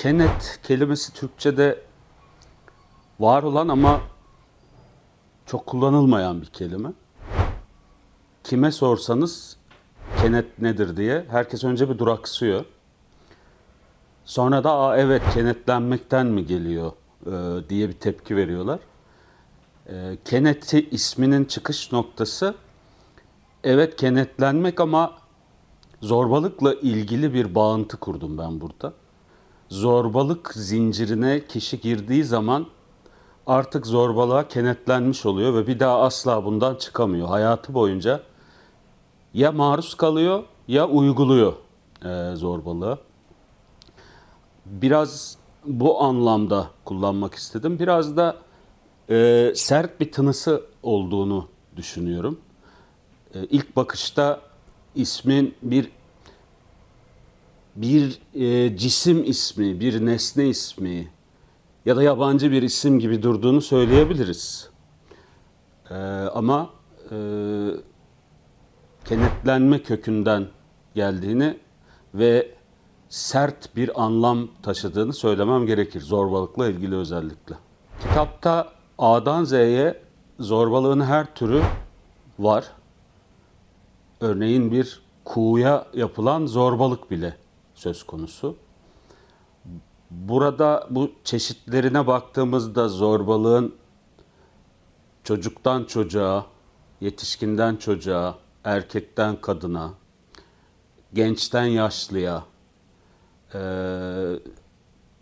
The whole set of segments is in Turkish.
Kenet kelimesi Türkçe'de var olan ama çok kullanılmayan bir kelime. Kime sorsanız kenet nedir diye herkes önce bir duraksıyor. Sonra da Aa, evet kenetlenmekten mi geliyor e, diye bir tepki veriyorlar. E, keneti isminin çıkış noktası evet kenetlenmek ama zorbalıkla ilgili bir bağıntı kurdum ben burada. Zorbalık zincirine kişi girdiği zaman artık zorbalığa kenetlenmiş oluyor ve bir daha asla bundan çıkamıyor. Hayatı boyunca ya maruz kalıyor ya uyguluyor e, zorbalığı. Biraz bu anlamda kullanmak istedim. Biraz da e, sert bir tınısı olduğunu düşünüyorum. E, ilk bakışta ismin bir bir e, cisim ismi, bir nesne ismi ya da yabancı bir isim gibi durduğunu söyleyebiliriz. E, ama e, kenetlenme kökünden geldiğini ve sert bir anlam taşıdığını söylemem gerekir zorbalıkla ilgili özellikle. Kitapta A'dan Z'ye zorbalığın her türü var. Örneğin bir kuğuya yapılan zorbalık bile söz konusu. Burada bu çeşitlerine baktığımızda zorbalığın çocuktan çocuğa, yetişkinden çocuğa, erkekten kadına, gençten yaşlıya,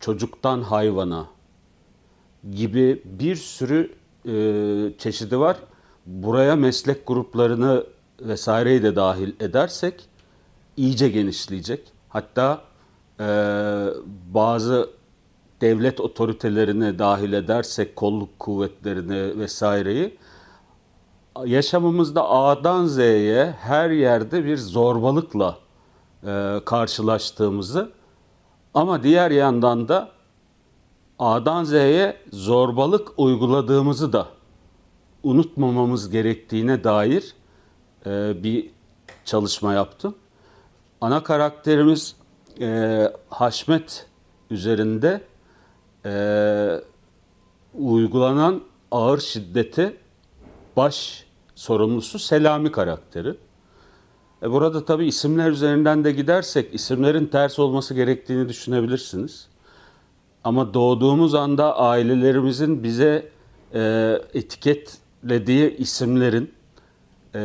çocuktan hayvana gibi bir sürü çeşidi var. Buraya meslek gruplarını vesaireyi de dahil edersek iyice genişleyecek. Hatta eee, bazı devlet otoritelerini dahil edersek kolluk kuvvetlerini vesaireyi yaşamımızda A'dan Z'ye her yerde bir zorbalıkla e, karşılaştığımızı ama diğer yandan da A'dan Z'ye zorbalık uyguladığımızı da unutmamamız gerektiğine dair e, bir çalışma yaptım. Ana karakterimiz e, Haşmet üzerinde e, uygulanan ağır şiddeti baş sorumlusu Selami karakteri. E burada tabii isimler üzerinden de gidersek isimlerin ters olması gerektiğini düşünebilirsiniz. Ama doğduğumuz anda ailelerimizin bize e, etiketlediği isimlerin e,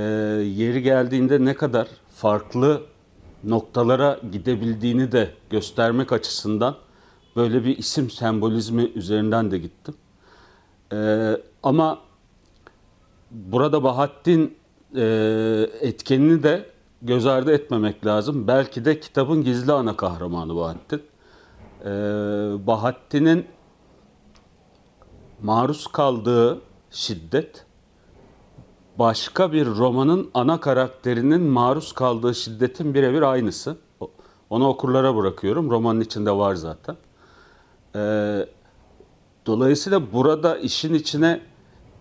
yeri geldiğinde ne kadar farklı noktalara gidebildiğini de göstermek açısından böyle bir isim sembolizmi üzerinden de gittim. E, ama burada Bahattin e, etkenini de göz ardı etmemek lazım. Belki de kitabın gizli ana kahramanı Bahattin. E, Bahattin'in maruz kaldığı şiddet başka bir romanın ana karakterinin maruz kaldığı şiddetin birebir aynısı. Onu okurlara bırakıyorum. Romanın içinde var zaten. Ee, dolayısıyla burada işin içine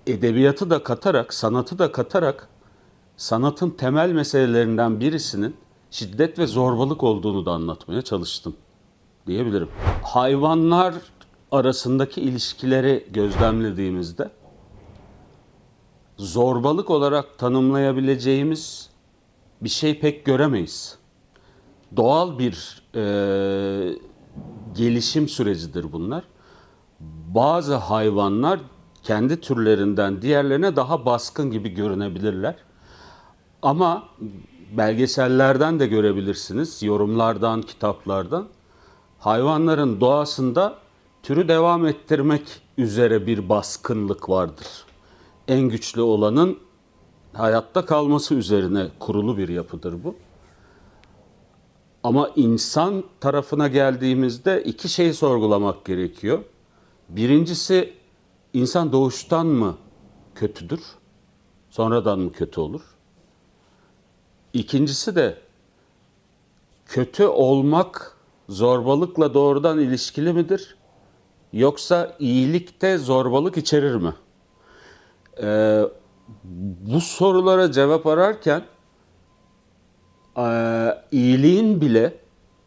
edebiyatı da katarak, sanatı da katarak sanatın temel meselelerinden birisinin şiddet ve zorbalık olduğunu da anlatmaya çalıştım diyebilirim. Hayvanlar arasındaki ilişkileri gözlemlediğimizde zorbalık olarak tanımlayabileceğimiz bir şey pek göremeyiz. Doğal bir e, gelişim sürecidir bunlar. Bazı hayvanlar kendi türlerinden diğerlerine daha baskın gibi görünebilirler. Ama belgesellerden de görebilirsiniz, yorumlardan, kitaplardan. Hayvanların doğasında türü devam ettirmek üzere bir baskınlık vardır. En güçlü olanın hayatta kalması üzerine kurulu bir yapıdır bu. Ama insan tarafına geldiğimizde iki şeyi sorgulamak gerekiyor. Birincisi insan doğuştan mı kötüdür? Sonradan mı kötü olur? İkincisi de kötü olmak zorbalıkla doğrudan ilişkili midir? Yoksa iyilikte zorbalık içerir mi? Ee, bu sorulara cevap ararken e, iyiliğin bile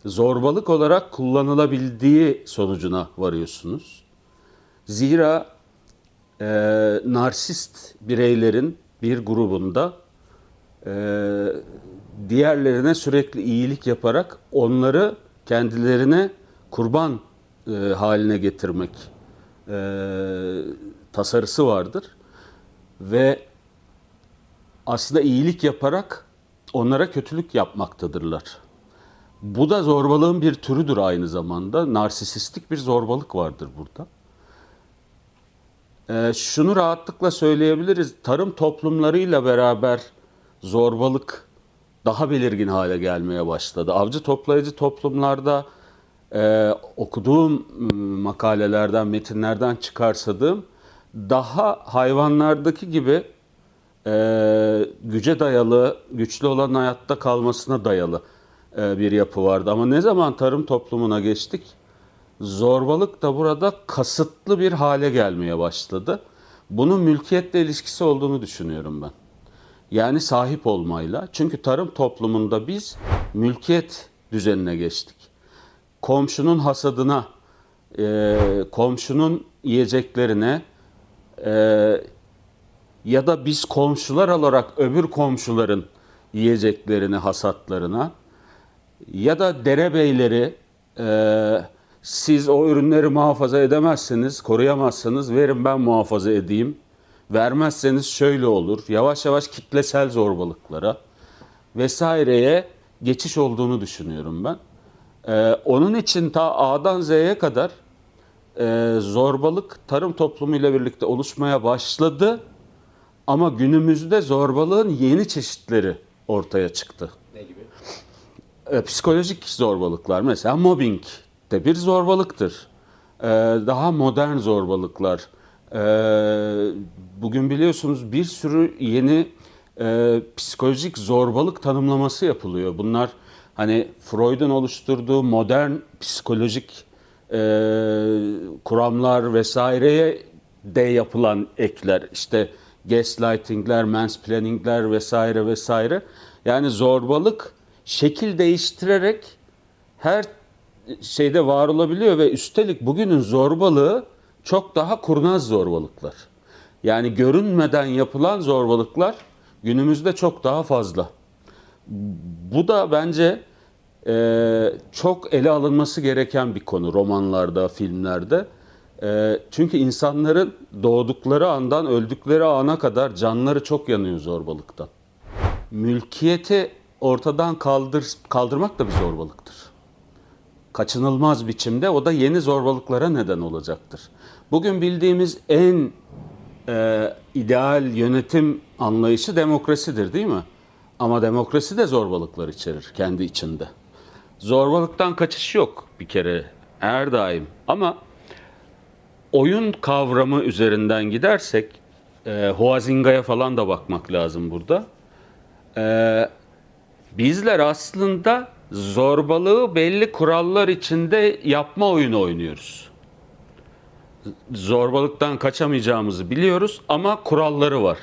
zorbalık olarak kullanılabildiği sonucuna varıyorsunuz. Zira e, narsist bireylerin bir grubunda e, diğerlerine sürekli iyilik yaparak onları kendilerine kurban e, haline getirmek e, tasarısı vardır. Ve aslında iyilik yaparak onlara kötülük yapmaktadırlar. Bu da zorbalığın bir türüdür aynı zamanda. Narsisistik bir zorbalık vardır burada. Ee, şunu rahatlıkla söyleyebiliriz. Tarım toplumlarıyla beraber zorbalık daha belirgin hale gelmeye başladı. Avcı toplayıcı toplumlarda e, okuduğum m, makalelerden, metinlerden çıkarsadığım daha hayvanlardaki gibi e, güce dayalı, güçlü olan hayatta kalmasına dayalı e, bir yapı vardı. Ama ne zaman tarım toplumuna geçtik, zorbalık da burada kasıtlı bir hale gelmeye başladı. Bunun mülkiyetle ilişkisi olduğunu düşünüyorum ben. Yani sahip olmayla. Çünkü tarım toplumunda biz mülkiyet düzenine geçtik. Komşunun hasadına, e, komşunun yiyeceklerine, e, ya da biz komşular olarak öbür komşuların yiyeceklerini, hasatlarına ya da derebeyleri e, siz o ürünleri muhafaza edemezseniz, koruyamazsınız, verin ben muhafaza edeyim. Vermezseniz şöyle olur. Yavaş yavaş kitlesel zorbalıklara vesaireye geçiş olduğunu düşünüyorum ben. E, onun için ta A'dan Z'ye kadar e, zorbalık tarım toplumuyla birlikte oluşmaya başladı. Ama günümüzde zorbalığın yeni çeşitleri ortaya çıktı. Ne gibi? E, psikolojik zorbalıklar mesela mobbing de bir zorbalıktır. E, daha modern zorbalıklar. E, bugün biliyorsunuz bir sürü yeni e, psikolojik zorbalık tanımlaması yapılıyor. Bunlar hani Freud'un oluşturduğu modern psikolojik e, kuramlar vesaireye de yapılan ekler. İşte gaslightingler, mansplainingler vesaire vesaire. Yani zorbalık şekil değiştirerek her şeyde var olabiliyor ve üstelik bugünün zorbalığı çok daha kurnaz zorbalıklar. Yani görünmeden yapılan zorbalıklar günümüzde çok daha fazla. Bu da bence e, çok ele alınması gereken bir konu romanlarda, filmlerde. E, çünkü insanların doğdukları andan öldükleri ana kadar canları çok yanıyor zorbalıktan. Mülkiyeti ortadan kaldır, kaldırmak da bir zorbalıktır. Kaçınılmaz biçimde o da yeni zorbalıklara neden olacaktır. Bugün bildiğimiz en e, ideal yönetim anlayışı demokrasidir değil mi? Ama demokrasi de zorbalıklar içerir kendi içinde. Zorbalıktan kaçış yok bir kere her daim. Ama oyun kavramı üzerinden gidersek e, Huazinga'ya falan da bakmak lazım burada. E, bizler aslında zorbalığı belli kurallar içinde yapma oyunu oynuyoruz. Zorbalıktan kaçamayacağımızı biliyoruz ama kuralları var.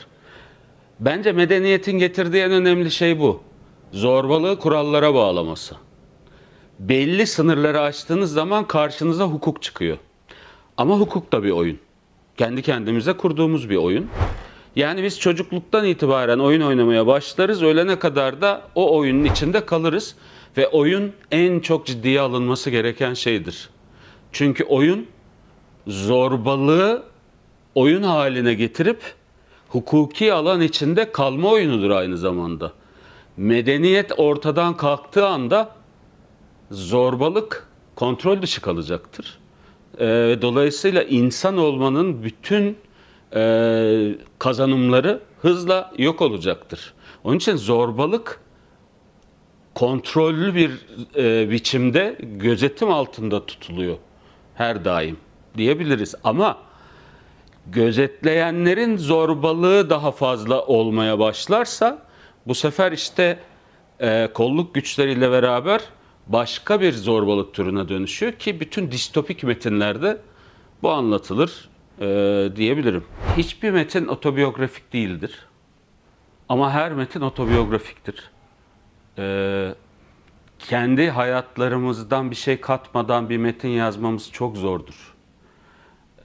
Bence medeniyetin getirdiği en önemli şey bu. Zorbalığı kurallara bağlaması. Belli sınırları aştığınız zaman karşınıza hukuk çıkıyor. Ama hukuk da bir oyun. Kendi kendimize kurduğumuz bir oyun. Yani biz çocukluktan itibaren oyun oynamaya başlarız. Ölene kadar da o oyunun içinde kalırız. Ve oyun en çok ciddiye alınması gereken şeydir. Çünkü oyun zorbalığı oyun haline getirip hukuki alan içinde kalma oyunudur aynı zamanda. Medeniyet ortadan kalktığı anda zorbalık kontrol dışı kalacaktır. Ee, dolayısıyla insan olmanın bütün e, kazanımları hızla yok olacaktır. Onun için zorbalık kontrollü bir e, biçimde gözetim altında tutuluyor her daim diyebiliriz. Ama gözetleyenlerin zorbalığı daha fazla olmaya başlarsa bu sefer işte e, kolluk güçleriyle beraber başka bir zorbalık türüne dönüşüyor ki bütün distopik metinlerde bu anlatılır e, diyebilirim. Hiçbir metin otobiyografik değildir. Ama her metin otobiyografiktir. E, kendi hayatlarımızdan bir şey katmadan bir metin yazmamız çok zordur.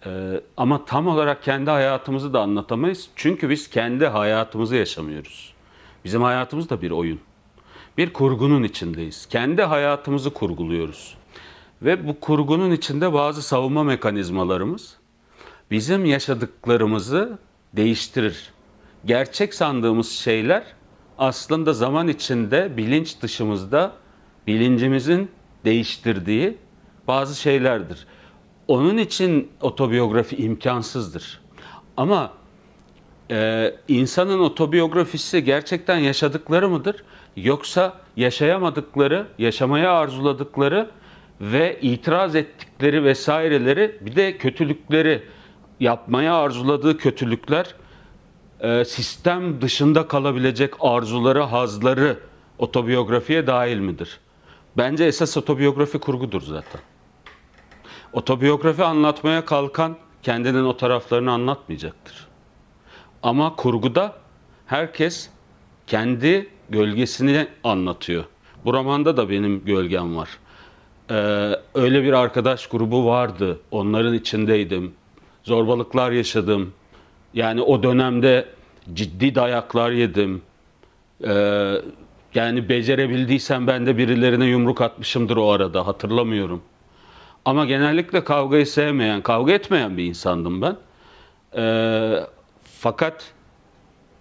Ee, ama tam olarak kendi hayatımızı da anlatamayız. Çünkü biz kendi hayatımızı yaşamıyoruz. Bizim hayatımız da bir oyun. Bir kurgunun içindeyiz. Kendi hayatımızı kurguluyoruz. Ve bu kurgunun içinde bazı savunma mekanizmalarımız bizim yaşadıklarımızı değiştirir. Gerçek sandığımız şeyler aslında zaman içinde bilinç dışımızda bilincimizin değiştirdiği bazı şeylerdir. Onun için otobiyografi imkansızdır. Ama e, insanın otobiyografisi gerçekten yaşadıkları mıdır? Yoksa yaşayamadıkları, yaşamaya arzuladıkları ve itiraz ettikleri vesaireleri bir de kötülükleri yapmaya arzuladığı kötülükler e, sistem dışında kalabilecek arzuları, hazları otobiyografiye dahil midir? Bence esas otobiyografi kurgudur zaten. Otobiyografi anlatmaya kalkan kendinin o taraflarını anlatmayacaktır. Ama kurguda herkes kendi gölgesini anlatıyor. Bu romanda da benim gölgem var. Ee, öyle bir arkadaş grubu vardı. Onların içindeydim. Zorbalıklar yaşadım. Yani o dönemde ciddi dayaklar yedim. Ee, yani becerebildiysem ben de birilerine yumruk atmışımdır o arada. Hatırlamıyorum. Ama genellikle kavgayı sevmeyen, kavga etmeyen bir insandım ben. Ee, fakat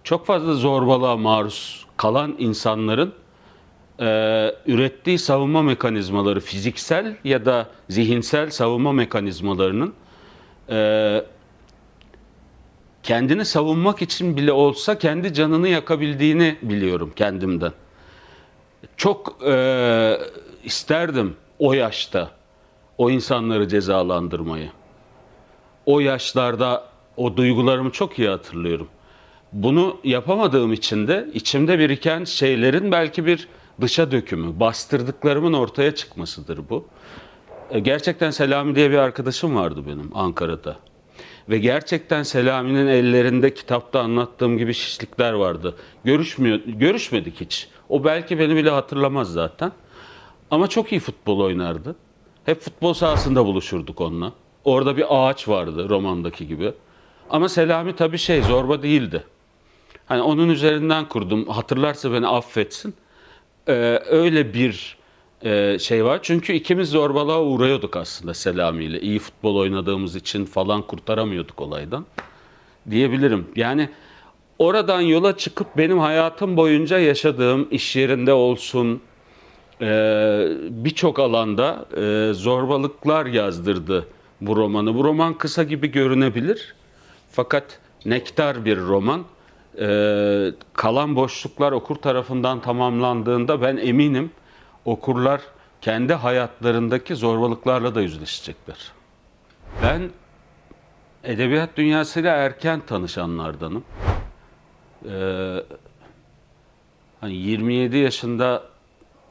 çok fazla zorbalığa maruz kalan insanların e, ürettiği savunma mekanizmaları, fiziksel ya da zihinsel savunma mekanizmalarının e, kendini savunmak için bile olsa kendi canını yakabildiğini biliyorum kendimden. Çok e, isterdim o yaşta o insanları cezalandırmayı. O yaşlarda o duygularımı çok iyi hatırlıyorum. Bunu yapamadığım için de içimde biriken şeylerin belki bir dışa dökümü, bastırdıklarımın ortaya çıkmasıdır bu. E, Gerçekten Selami diye bir arkadaşım vardı benim Ankara'da. Ve gerçekten Selami'nin ellerinde kitapta anlattığım gibi şişlikler vardı. Görüşmüyor, görüşmedik hiç. O belki beni bile hatırlamaz zaten. Ama çok iyi futbol oynardı. Hep futbol sahasında buluşurduk onunla. Orada bir ağaç vardı romandaki gibi. Ama Selami tabii şey zorba değildi. Hani onun üzerinden kurdum. Hatırlarsa beni affetsin. Ee, öyle bir e, şey var. Çünkü ikimiz zorbalığa uğruyorduk aslında Selami ile. İyi futbol oynadığımız için falan kurtaramıyorduk olaydan. Diyebilirim. Yani oradan yola çıkıp benim hayatım boyunca yaşadığım iş yerinde olsun, ee, birçok alanda e, zorbalıklar yazdırdı bu romanı. Bu roman kısa gibi görünebilir. Fakat nektar bir roman. Ee, kalan boşluklar okur tarafından tamamlandığında ben eminim okurlar kendi hayatlarındaki zorbalıklarla da yüzleşecekler. Ben edebiyat dünyasıyla erken tanışanlardanım. Ee, hani 27 yaşında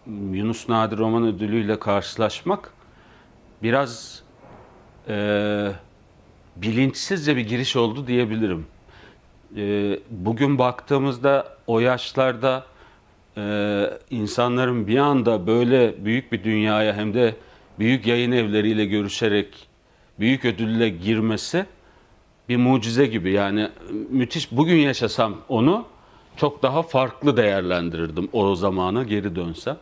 Yunus Nadir Roman Ödülü ile karşılaşmak biraz e, bilinçsizce bir giriş oldu diyebilirim. E, bugün baktığımızda o yaşlarda e, insanların bir anda böyle büyük bir dünyaya hem de büyük yayın evleriyle görüşerek büyük ödülle girmesi bir mucize gibi. Yani müthiş bugün yaşasam onu çok daha farklı değerlendirirdim o zamana geri dönsem.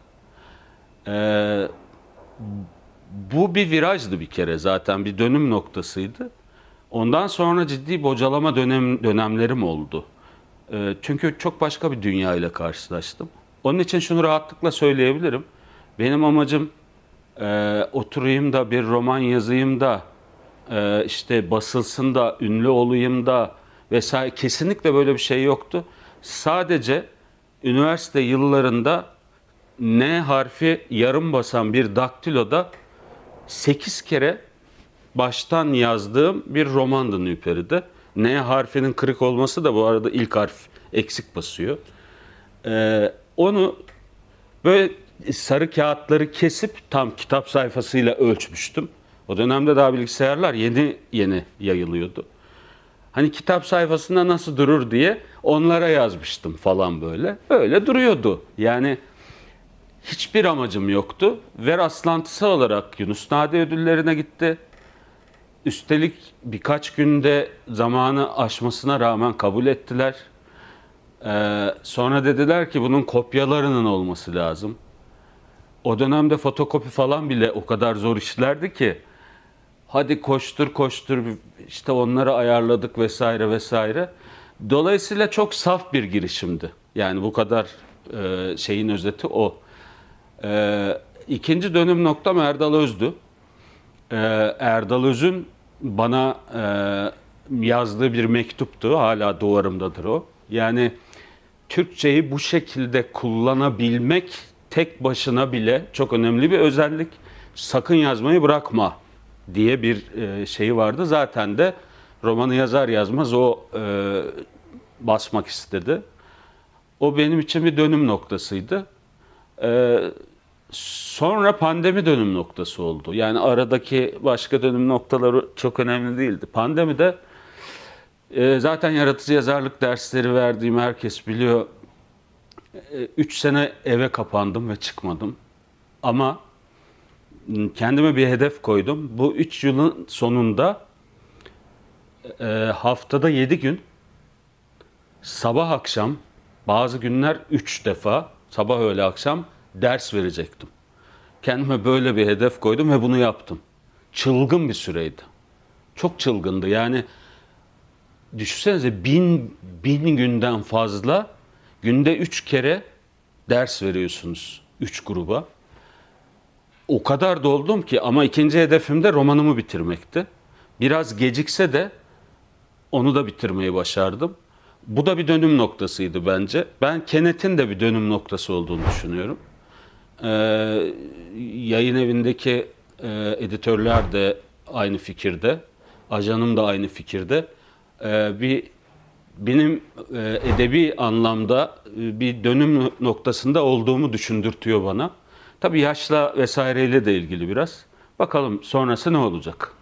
Ee, bu bir virajdı bir kere zaten bir dönüm noktasıydı. Ondan sonra ciddi bocalama dönem dönemlerim oldu. Ee, çünkü çok başka bir dünya ile karşılaştım. Onun için şunu rahatlıkla söyleyebilirim. Benim amacım e, oturayım da bir roman yazayım da e, işte basılsın da ünlü olayım da vesaire kesinlikle böyle bir şey yoktu. Sadece üniversite yıllarında N harfi yarım basan bir daktiloda 8 kere baştan yazdığım bir romandı Nüperi'de. N harfinin kırık olması da bu arada ilk harf eksik basıyor. Ee, onu böyle sarı kağıtları kesip tam kitap sayfasıyla ölçmüştüm. O dönemde daha bilgisayarlar yeni yeni yayılıyordu. Hani kitap sayfasında nasıl durur diye onlara yazmıştım falan böyle. Öyle duruyordu. Yani hiçbir amacım yoktu. Ve rastlantısı olarak Yunus Nadi ödüllerine gitti. Üstelik birkaç günde zamanı aşmasına rağmen kabul ettiler. Ee, sonra dediler ki bunun kopyalarının olması lazım. O dönemde fotokopi falan bile o kadar zor işlerdi ki hadi koştur koştur işte onları ayarladık vesaire vesaire. Dolayısıyla çok saf bir girişimdi. Yani bu kadar e, şeyin özeti o. E, ikinci dönüm noktam Erdal Öz'dü. E, Erdal Öz'ün bana e, yazdığı bir mektuptu. Hala duvarımdadır o. Yani Türkçeyi bu şekilde kullanabilmek tek başına bile çok önemli bir özellik. Sakın yazmayı bırakma diye bir e, şeyi vardı. Zaten de romanı yazar yazmaz o e, basmak istedi. O benim için bir dönüm noktasıydı. E, sonra pandemi dönüm noktası oldu. Yani aradaki başka dönüm noktaları çok önemli değildi. Pandemide e, zaten yaratıcı yazarlık dersleri verdiğim herkes biliyor. 3 sene eve kapandım ve çıkmadım. Ama kendime bir hedef koydum. Bu 3 yılın sonunda e, haftada 7 gün sabah akşam bazı günler 3 defa sabah öğle akşam ders verecektim. Kendime böyle bir hedef koydum ve bunu yaptım. Çılgın bir süreydi. Çok çılgındı. Yani düşünsenize bin, bin günden fazla günde üç kere ders veriyorsunuz. Üç gruba. O kadar doldum ki ama ikinci hedefim de romanımı bitirmekti. Biraz gecikse de onu da bitirmeyi başardım. Bu da bir dönüm noktasıydı bence. Ben Kenet'in de bir dönüm noktası olduğunu düşünüyorum. Ee, yayın evindeki e, editörler de aynı fikirde. Ajanım da aynı fikirde. Ee, bir benim e, edebi anlamda e, bir dönüm noktasında olduğumu düşündürtüyor bana. Tabii yaşla vesaireyle de ilgili biraz. Bakalım sonrası ne olacak?